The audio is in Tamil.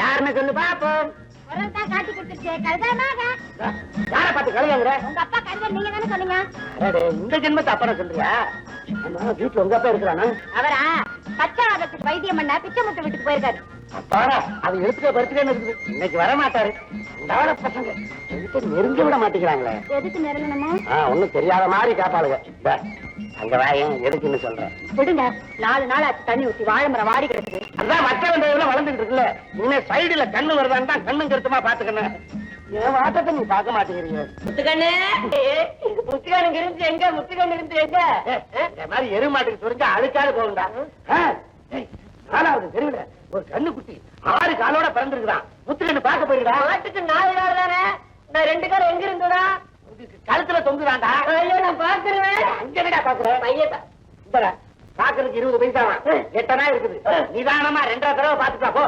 யாருன்னு சொல்லு பாப்போம். காட்டி கொடுத்துருச்சு கழுதானாக யார பார்த்து கழுதாங்கிற உங்க அப்பா கழுத நீங்க தானே சொன்னீங்க. இந்த ஜென்மத்தை அப்பன சொல்றியா? வீட்டுல உங்க அப்பா இருக்கிறானா? அவரா? பச்சாவதத்துக்கு வைத்தியம் பண்ண பிச்சைமுத்து வீட்டுக்கு போயிருக்காரு. அப்பாடா அது எடுத்துக்க இருக்குது? இன்னைக்கு வர மாட்டாரு. இந்த பசங்க. என்கிட்ட நெருங்க விட மாட்டேங்கிறாங்களே? எதுக்கு நெருங்கணுமோ? ஒண்ணும் தெரியாத மாதிரி காப்பாளுங்க. அங்க வாயேன் எதுக்குன்னு சொல்றேன். விடுங்க. நாலு நாள் ஆச்சு தண்ணி ஊத்தி வாழை மரம் வாடி கிடக்குது. அதான் மற்ற வந்ததுல வளர்ந்துட்டு இருக்குல்ல இனிமே சைடுல கண்ணு வருதான்னு தான் கண்ணும் கருத்துமா பாத்துக்கணும் என் வாட்டத்தை நீ பார்க்க மாட்டேங்கிறீங்க. முத்துக்கண்ணு. முத்துக்கண்ணு இருந்து எங்க? முத்துக்கண்ணு இருந்து எங்க? இந்த மாதிரி எருமாட்டுக்கு சொரிஞ்சா ஆ, ஏய், நாலாவது தெருவுல ஒரு கண்ணு குட்டி ஆறு காலோட பிறந்திருக்குதான். முத்துக்கண்ணு பார்க்க போயிருடா. மாட்டுக்கு நாலு நாள் தானே? நான் ரெண்டு காலம் எங்க இருந்ததா? கழுத்துல தொங்குதாண்டா நான் பாக்குறேன் அங்கடா பாக்குறேன் பையன் பாக்குறதுக்கு இருபது பைசா எட்டனா இருக்குது. நிதானமா ரெண்டரை தடவை பாத்துட்டா போ.